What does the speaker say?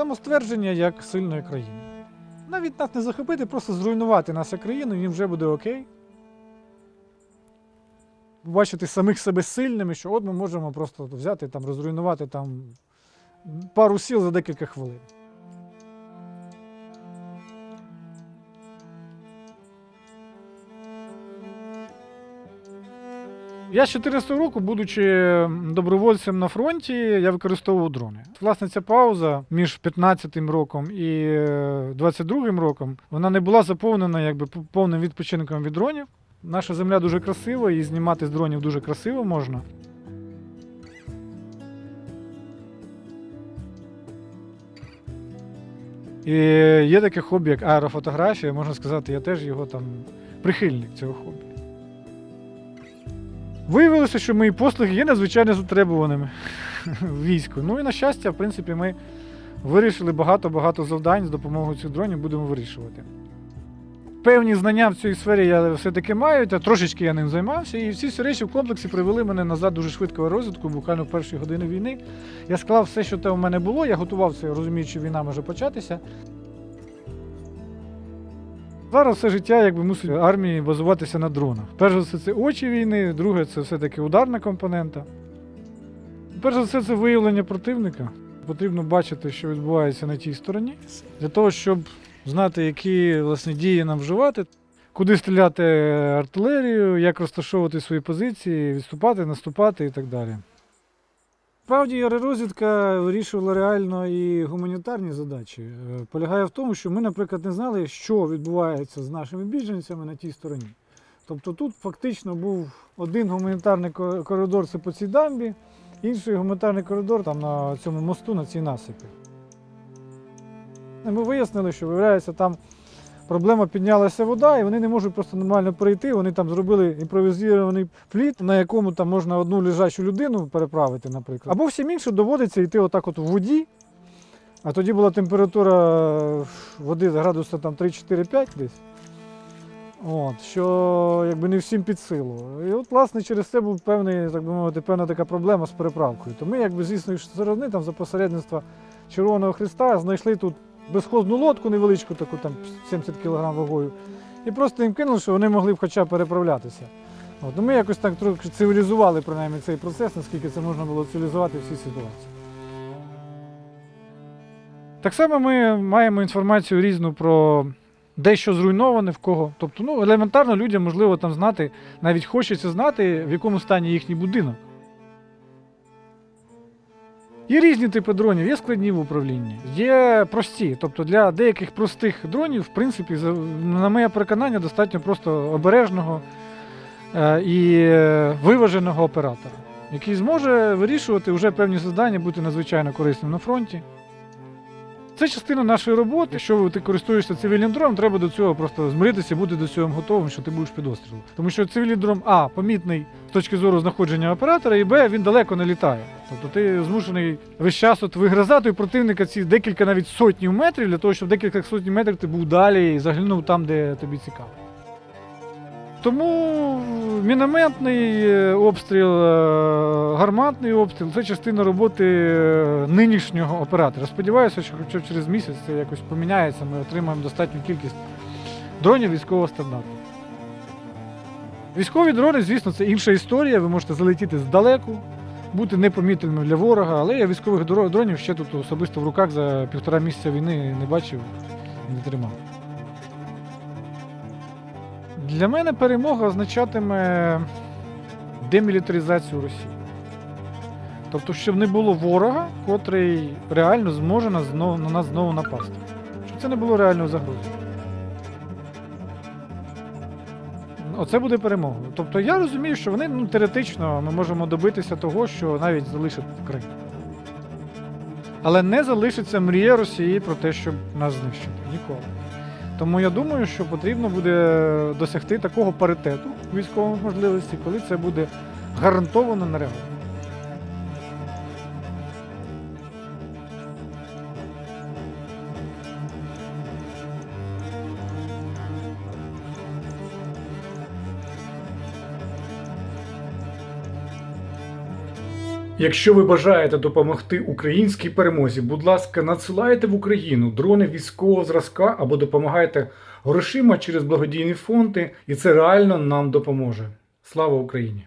самоствердження як сильної країни. Навіть нас не захопити, просто зруйнувати нашу країну, і їм вже буде окей. Побачити самих себе сильними, що от ми можемо просто взяти там, розруйнувати там пару сіл за декілька хвилин. Я з 14 року, будучи добровольцем на фронті, я використовував дрони. Власне, ця пауза між 15-м роком і е, 22 роком вона не була заповнена якби повним відпочинком від дронів. Наша земля дуже красива, і знімати з дронів дуже красиво можна. І є таке хобі, як аерофотографія, можна сказати, я теж його там прихильник цього хобі. Виявилося, що мої послуги є надзвичайно затребуваними в війську. Ну і на щастя, в принципі, ми вирішили багато-багато завдань з допомогою цих дронів будемо вирішувати. Певні знання в цій сфері я все-таки маю, та трошечки я ним займався, і всі ці речі в комплексі привели мене назад дуже швидкого розвитку, буквально в перші години війни. Я склав все, що те у мене було, я готувався, розуміючи, війна може початися. Зараз все життя якби мусить армії базуватися на дронах. Перш за все, це очі війни, друге це все-таки ударна компонента. Перш за все, це виявлення противника. Потрібно бачити, що відбувається на тій стороні, для того, щоб знати, які власне, дії нам вживати, куди стріляти артилерію, як розташовувати свої позиції, відступати, наступати і так далі. Справді аеророзвідка вирішувала реально і гуманітарні задачі. Е, Полягає в тому, що ми, наприклад, не знали, що відбувається з нашими біженцями на тій стороні. Тобто тут фактично був один гуманітарний коридор це по цій дамбі, інший гуманітарний коридор там на цьому мосту, на цій насипі. Ми вияснили, що виявляється, там проблема піднялася вода, і вони не можуть просто нормально пройти. Вони там зробили імпровізований пліт, на якому там можна одну лежачу людину переправити, наприклад. Або всім іншим доводиться йти отак от в воді. А тоді була температура води градуса там 3-4-5 десь. От, що якби не всім під силу. І от, власне, через це був певний, так би мовити, певна така проблема з переправкою. То ми, якби з існої сторони, там за посередництва Червоного Христа, знайшли тут безходну лодку невеличку, таку там 70 кг вагою, і просто їм кинули, що вони могли б хоча б переправлятися. От, ну, ми якось так трохи цивілізували принаймні цей процес, наскільки це можна було цивілізувати в цій ситуації. Так само ми маємо інформацію різну про де що зруйноване, в кого. Тобто, ну, елементарно людям можливо там знати, навіть хочеться знати, в якому стані їхній будинок. Є різні типи дронів, є складні в управлінні, є прості. Тобто для деяких простих дронів, в принципі, на моє переконання, достатньо просто обережного е, і е, виваженого оператора, який зможе вирішувати вже певні завдання, бути надзвичайно корисним на фронті. Це частина нашої роботи. Якщо ти користуєшся цивільним дроном, треба до цього просто змиритися, бути до цього готовим, що ти будеш під обстрілом. Тому що цивільний дрон А помітний з точки зору знаходження оператора, і Б він далеко не літає. Тобто ти змушений весь час от вигризати у противника ці декілька навіть сотнів метрів для того, щоб декілька сотні метрів ти був далі і заглянув там, де тобі цікаво. Тому мінометний е, обстріл, е, гарматний обстріл це частина роботи е, нинішнього оператора. Сподіваюся, що хоча через місяць це якось поміняється, ми отримаємо достатню кількість дронів військового стандарту. Військові дрони, звісно, це інша історія. Ви можете залетіти здалеку, бути непомітними для ворога, але я військових дронів ще тут особисто в руках за півтора місяця війни не бачив і не тримав. Для мене перемога означатиме демілітаризацію Росії. Тобто, щоб не було ворога, котрий реально зможе на нас знову напасти. Щоб це не було реальною загрозою. Оце буде перемогою. Тобто я розумію, що вони ну, теоретично ми можемо добитися того, що навіть залишать Крим. Але не залишиться мрія Росії про те, щоб нас знищити. Ніколи. Тому я думаю, що потрібно буде досягти такого паритету військових можливостей, коли це буде гарантовано на нереально. Якщо ви бажаєте допомогти українській перемозі, будь ласка, надсилайте в Україну дрони військового зразка або допомагайте грошима через благодійні фонди, і це реально нам допоможе. Слава Україні!